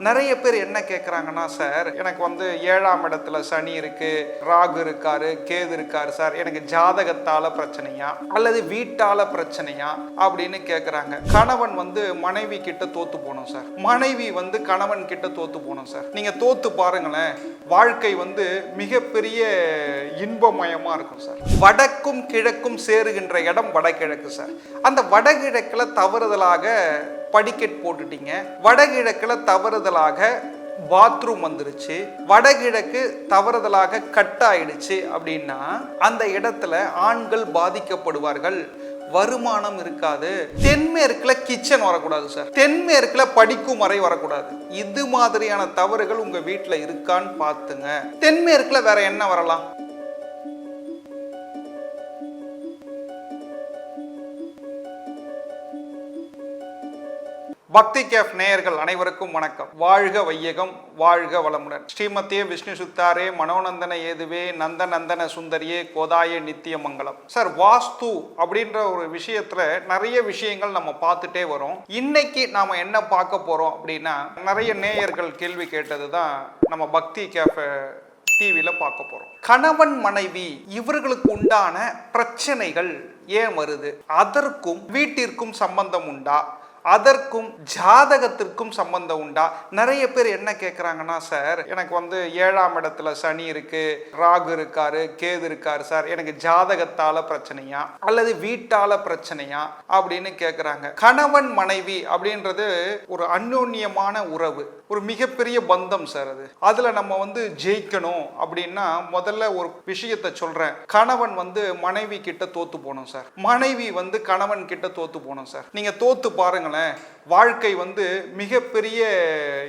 நிறைய பேர் என்ன கேட்குறாங்கன்னா சார் எனக்கு வந்து ஏழாம் இடத்துல சனி இருக்கு ராகு இருக்காரு கேது இருக்காரு சார். எனக்கு ஜாதகத்தால பிரச்சனையா? அல்லது வீட்டால பிரச்சனையா? அப்படின்னு கேட்குறாங்க கணவன் வந்து மனைவி கிட்ட தோத்து போகணும் சார். மனைவி வந்து கணவன் கிட்ட தோத்து போகணும் சார். நீங்க தோத்து பாருங்களேன். வாழ்க்கை வந்து மிகப்பெரிய இன்பமயமா இருக்கும் சார். வடக்கும் கிழக்கும் சேருகின்ற இடம் வடகிழக்கு சார். அந்த வடகிழக்கில் தவறுதலாக படிக்கட் போட்டுட்டீங்க. வடகிழக்கில் தவறுதலாக பாத்ரூம் வந்துருச்சு. வடகிழக்கு தவறுதலாக கட் ஆயிடுச்சு அப்படின்னா அந்த இடத்துல ஆண்கள் பாதிக்கப்படுவார்கள். வருமானம் இருக்காது. தென்மேற்குல கிச்சன் வரக்கூடாது சார் தென்மேற்குல படிக்கும் அறை வரக்கூடாது. இது மாதிரியான தவறுகள் உங்க வீட்டில் இருக்கான்னு பார்த்துங்க. தென்மேற்குல வேற என்ன வரலாம்? பக்தி கேஃப் நேயர்கள் அனைவருக்கும் வணக்கம். வாழ்க வையகம் வாழ்க வளமுடன். ஸ்ரீமத்திய விஷ்ணு சுத்தாரே மனோநந்தன ஏதுவே நந்த நந்தன சுந்தரியே கோதாய நித்திய மங்கலம் சார் வாஸ்து அப்படின்ற ஒரு விஷயத்துல நிறைய விஷயங்கள் நம்ம பார்த்துட்டே வரோம். இன்னைக்கு நாம என்ன பார்க்க போறோம் அப்படின்னா நிறைய நேயர்கள் கேள்வி கேட்டது தான் நம்ம பக்தி கேஃப் டிவியில் பார்க்க போகிறோம் கணவன் மனைவி இவர்களுக்கு உண்டான பிரச்சனைகள் ஏன் வருது? அதற்கும் வீட்டிற்கும் சம்பந்தம் உண்டா? அதற்கும் ஜாதகத்திற்கும் சம்பந்தம் உண்டா? நிறைய பேர் என்ன கேட்குறாங்கன்னா சார் எனக்கு வந்து ஏழாம் இடத்துல சனி இருக்கு ராகு இருக்காரு கேது இருக்காரு சார். எனக்கு ஜாதகத்தால பிரச்சனையா? அல்லது வீட்டால பிரச்சனையா? அப்படின்னு கேட்குறாங்க கணவன் மனைவி அப்படின்றது ஒரு அந்யோன்யமான உறவு. ஒரு மிகப்பெரிய பந்தம் சார் அது. அதுல நம்ம வந்து ஜெயிக்கணும் அப்படின்னா முதல்ல ஒரு விஷயத்த சொல்றேன். கணவன் வந்து மனைவி கிட்ட தோத்து போகணும் சார். மனைவி வந்து கணவன் கிட்ட தோத்து போகணும் சார். நீங்க தோத்து பாருங்களேன். வாழ்க்கை வந்து மிகப்பெரிய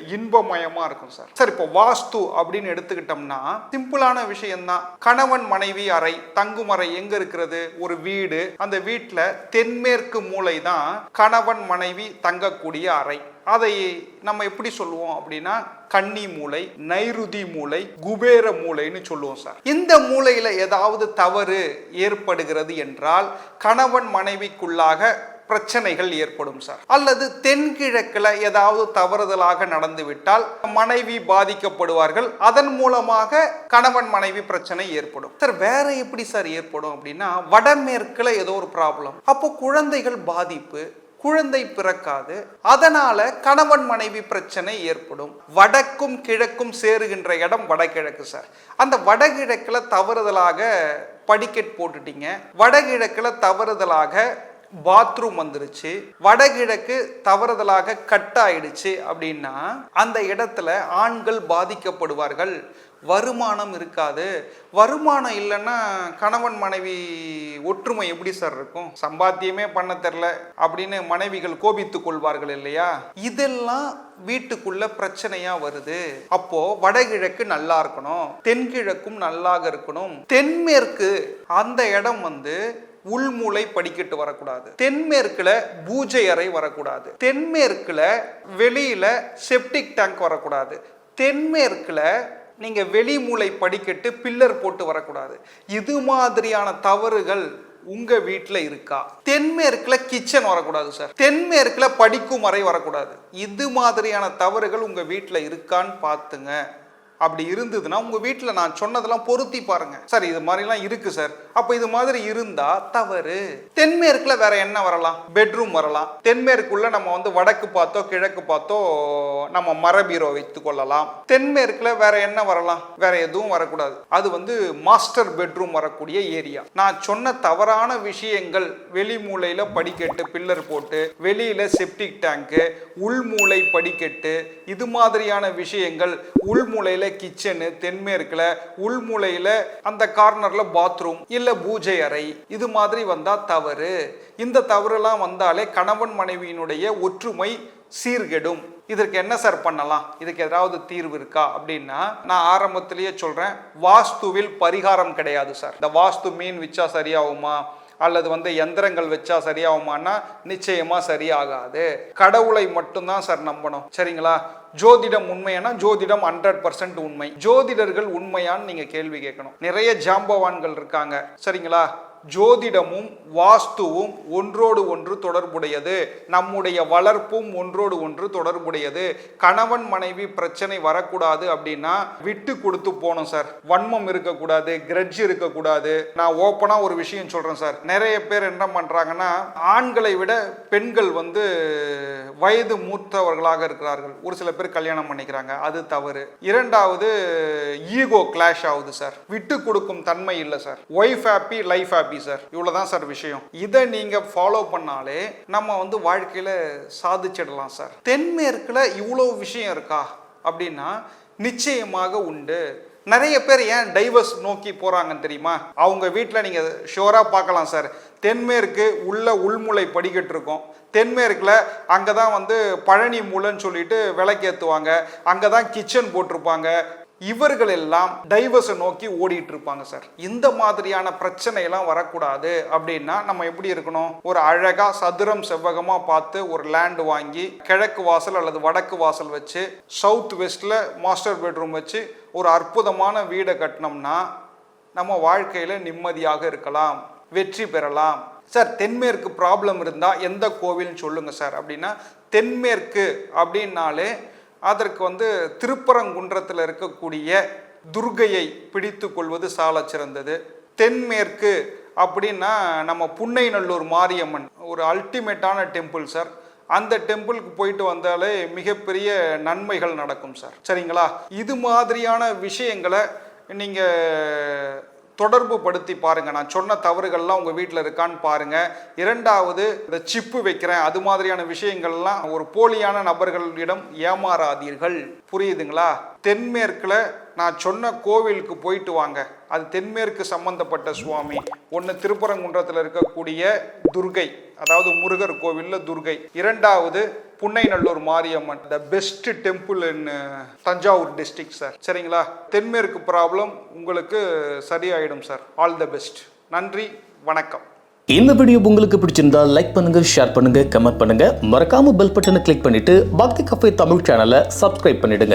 இன்பமயமாக இருக்கும் சார். சார் இப்போ வாஸ்து அப்படின்னு எடுத்துக்கிட்டோம்னா சிம்பிளான விஷயம்தான். கணவன் மனைவி அறை தங்கும் அறை எங்க இருக்கிறது? ஒரு வீடு. அந்த வீட்டில் தென்மேற்கு மூலை தான் கணவன் மனைவி தங்கக்கூடிய அறை. அதை நம்ம எப்படி சொல்லுவோம் அப்படின்னா கன்னி மூளை நைருதி மூளை குபேர மூளைன்னு சொல்லுவோம் சார். இந்த மூளையில் ஏதாவது தவறு ஏற்படுகிறது என்றால் கணவன் மனைவிக்குள்ளாக பிரச்சனைகள் ஏற்படும் சார். அல்லது தென்கிழக்கில் ஏதாவது தவறுதலாக நடந்துவிட்டால் மனைவி பாதிக்கப்படுவார்கள். அதன் மூலமாக கணவன் மனைவி பிரச்சனை ஏற்படும். சார் வேற எப்படி சார் ஏற்படும் அப்படின்னா வடமேற்குல ஏதோ ஒரு ப்ராப்ளம் அப்போ குழந்தைகள் பாதிப்பு குழந்தை பிறக்காது. அதனால கணவன் மனைவி பிரச்சனை ஏற்படும். வடக்கும் கிழக்கும் சேருகின்ற இடம் வடகிழக்கு சார். அந்த வடகிழக்குல தவறுதலாக படிக்கட் போட்டுட்டீங்க. வடகிழக்கில் தவறுதலாக பாத்ரூம் வந்துருச்சு. வடகிழக்கு தவறுதலாக கட் ஆயிடுச்சு அப்படின்னா அந்த இடத்துல ஆண்கள் பாதிக்கப்படுவார்கள். வருமானம் இருக்காது. வருமானம் இல்லைன்னா கணவன் மனைவி ஒற்றுமை எப்படி சார் இருக்கும்? சம்பாத்தியமே பண்ண தெரில அப்படின்னு மனைவிகள் கோபித்துக் கொள்வார்கள் இல்லையா? இதெல்லாம் வீட்டுக்குள்ள பிரச்சனையா வருது. அப்போ வடகிழக்கு நல்லா இருக்கணும். தென்கிழக்கும் நல்லாக இருக்கணும். தென்மேற்கு அந்த இடம் வந்து உள்மூளை படிக்கட்டு வரக்கூடாது. தென்மேற்குல பூஜை அறை வரக்கூடாது. தென்மேற்குல வெளியில செப்டிக் டேங்க் வரக்கூடாது. தென்மேற்குல நீங்க வெளி மூளை படிக்கட்டு பில்லர் போட்டு வரக்கூடாது. இது மாதிரியான தவறுகள் உங்க வீட்டில் இருக்கா? தென்மேற்குல கிச்சன் வரக்கூடாது சார் தென்மேற்குல படிக்கும் அறை வரக்கூடாது. இது மாதிரியான தவறுகள் உங்க வீட்டில் இருக்கான்னு பார்த்துங்க. அப்படி இருந்ததுன்னா உங்கள் வீட்டில் நான் சொன்னதெல்லாம் பொருத்தி பாருங்கள் சார் இது மாதிரிலாம் இருக்குது சார். அப்போ இது மாதிரி இருந்தால் தவறு. தென்மேற்கில் வேற என்ன வரலாம்? பெட்ரூம் வரலாம். தென்மேற்குள்ள நம்ம வந்து வடக்கு பார்த்தோ கிழக்கு பார்த்தோ நம்ம மரபீரோ வைத்து கொள்ளலாம். தென்மேற்கில் வேற என்ன வரலாம்? வேற எதுவும் வரக்கூடாது. அது வந்து மாஸ்டர் பெட்ரூம் வரக்கூடிய ஏரியா. நான் சொன்ன தவறான விஷயங்கள் வெளி மூலையில் படிக்கட்டு பில்லர் போட்டு வெளியில் செப்டிக் டேங்க்கு உள்மூளை படிக்கட்டு இது மாதிரியான விஷயங்கள் உள்மூலையில் கிச்சனு தென்மேற்குல உள்மூலையில அந்த கார்னர்ல பாத்ரூம் இல்ல பூஜை அறை. இது மாதிரி வந்தா தவறு. இந்த தவறுலாம் வந்தாலே கணவன் மனைவியினுடைய ஒற்றுமை சீர்கெடும். இதற்கு என்ன சார் பண்ணலாம்? இதுக்கு ஏதாவது தீர்வு இருக்கா? அப்படின்னா நான் ஆரம்பத்திலேயே சொல்றேன் வாஸ்துவில் பரிகாரம் கிடையாது சார் இந்த வாஸ்து மீன் வச்சா சரியாகுமா? அல்லது வந்து எந்திரங்கள் வச்சா சரியாகுமான்னா நிச்சயமா சரியாகாது. கடவுளை மட்டும்தான் சார் நம்பணும். சரிங்களா? ஜோதிடம் உண்மையானா ஜோதிடம் ஹண்ட்ரட் பர்சன்ட் உண்மை? ஜோதிடர்கள் உண்மையான்னு நீங்க கேள்வி கேட்கணும். நிறைய ஜாம்பவான்கள் இருக்காங்க. சரிங்களா? ஜோதிடமும் வாஸ்துவும் ஒன்றோடு ஒன்று தொடர்புடையது. நம்முடைய வளர்ப்பும் ஒன்றோடு ஒன்று தொடர்புடையது. கணவன் மனைவி பிரச்சனை வரக்கூடாது அப்படின்னா விட்டு கொடுத்து போகணும் சார். வன்மம் இருக்கக்கூடாது கிரட்ஜ் இருக்கக்கூடாது. நான் ஓப்பனா ஒரு விஷயம் சொல்றேன் சார். நிறைய பேர் என்ன பண்றாங்கன்னா ஆண்களை விட பெண்கள் வந்து வயது மூத்தவர்களாக இருக்கிறார்கள். ஒரு சில பேர் கல்யாணம் பண்ணிக்கிறாங்க. அது தவறு. இரண்டாவது ஈகோ கிளாஷ் ஆகுது சார் விட்டு கொடுக்கும் தன்மை இல்லை sir wife happy life happy sir இவ்வளோதான் சார் விஷயம். இதை நீங்க ஃபாலோ பண்ணாலே நம்ம வந்து வாழ்க்கையில சாதிச்சிடலாம் சார் தென்மேற்கில் இவ்வளோ விஷயம் இருக்கா? அப்படின்னா நிச்சயமாக உண்டு. நிறைய பேர் ஏன் டைவர்ஸ் நோக்கி போகிறாங்கன்னு தெரியுமா? அவங்க வீட்டில் நீங்கள் ஷோராக பார்க்கலாம் சார் தென்மேற்கு உள்ள உள்முளை படிக்கட்டு இருக்கும். தென்மேற்கில் அங்கே தான் வந்து பழனி மூலைன்னு சொல்லிட்டு விளக்கேற்றுவாங்க அங்கே தான் கிச்சன் போட்டிருப்பாங்க. இவர்கள் எல்லாம் டைவர்ஸை நோக்கி ஓடிட்டு இருப்பாங்க சார் இந்த மாதிரியான பிரச்சனை எல்லாம் வரக்கூடாது அப்படின்னா நம்ம எப்படி இருக்கணும்? ஒரு அழகா சதுரம் செவ்வகமா பார்த்து ஒரு லேண்ட் வாங்கி கிழக்கு வாசல் அல்லது வடக்கு வாசல் வச்சு சவுத் வெஸ்ட்ல மாஸ்டர் பெட்ரூம் வச்சு ஒரு அற்புதமான வீடை கட்டினோம்னா நம்ம வாழ்க்கையில நிம்மதியாக இருக்கலாம் வெற்றி பெறலாம். சார் தென்மேற்கு ப்ராப்ளம் இருந்தால் எந்த கோவில்னு சொல்லுங்க சார் அப்படின்னா தென்மேற்கு அப்படின்னாலே அதற்கு வந்து திருப்பரங்குன்றத்தில் இருக்கக்கூடிய துர்கையை பிடித்து கொள்வது சால சிறந்தது. தென்மேற்கு அப்படின்னா நம்ம புன்னைநல்லூர் மாரியம்மன் ஒரு அல்டிமேட்டான டெம்பிள் சார் அந்த டெம்பிளுக்கு போயிட்டு வந்தாலே மிகப்பெரிய நன்மைகள் நடக்கும் சார் சரிங்களா? இது மாதிரியான விஷயங்களை நீங்கள் தொடர்பு படுத்தி பாருங்கள் நான் சொன்ன தவறுகள்லாம் உங்கள் வீட்டில் இருக்கான்னு பாருங்கள் இரண்டாவது இந்த சிப்பு வைக்கிறேன். அது மாதிரியான விஷயங்கள்லாம் ஒரு போலியான நபர்களிடம் ஏமாறாதீர்கள். புரியுதுங்களா? தென்மேற்கில் நான் சொன்ன கோவிலுக்கு போயிட்டு வாங்க. அது தென்மேற்கு சம்பந்தப்பட்ட சுவாமி. ஒன்று திருப்பரங்குன்றத்தில் இருக்கக்கூடிய துர்கை. அதாவது முருகர் கோவிலில் துர்கை. இரண்டாவது Punnainallur Mariamman the best temple in Thanjavur district sir சரிங்களா? தென்மேற்கு ப்ராப்ளம் உங்களுக்கு சரியாயிடும் சார் ஆல் த பெஸ்ட் நன்றி வணக்கம். இந்த வீடியோ உங்களுக்கு பிடிச்சிருந்தா லைக் பண்ணுங்க ஷேர் பண்ணுங்க கமெண்ட் பண்ணுங்க. மறக்காம பெல் பட்டனை கிளிக் பண்ணிட்டு பக்தி கஃபே தமிழ் சேனலை சப்ஸ்கிரைப் பண்ணிடுங்க.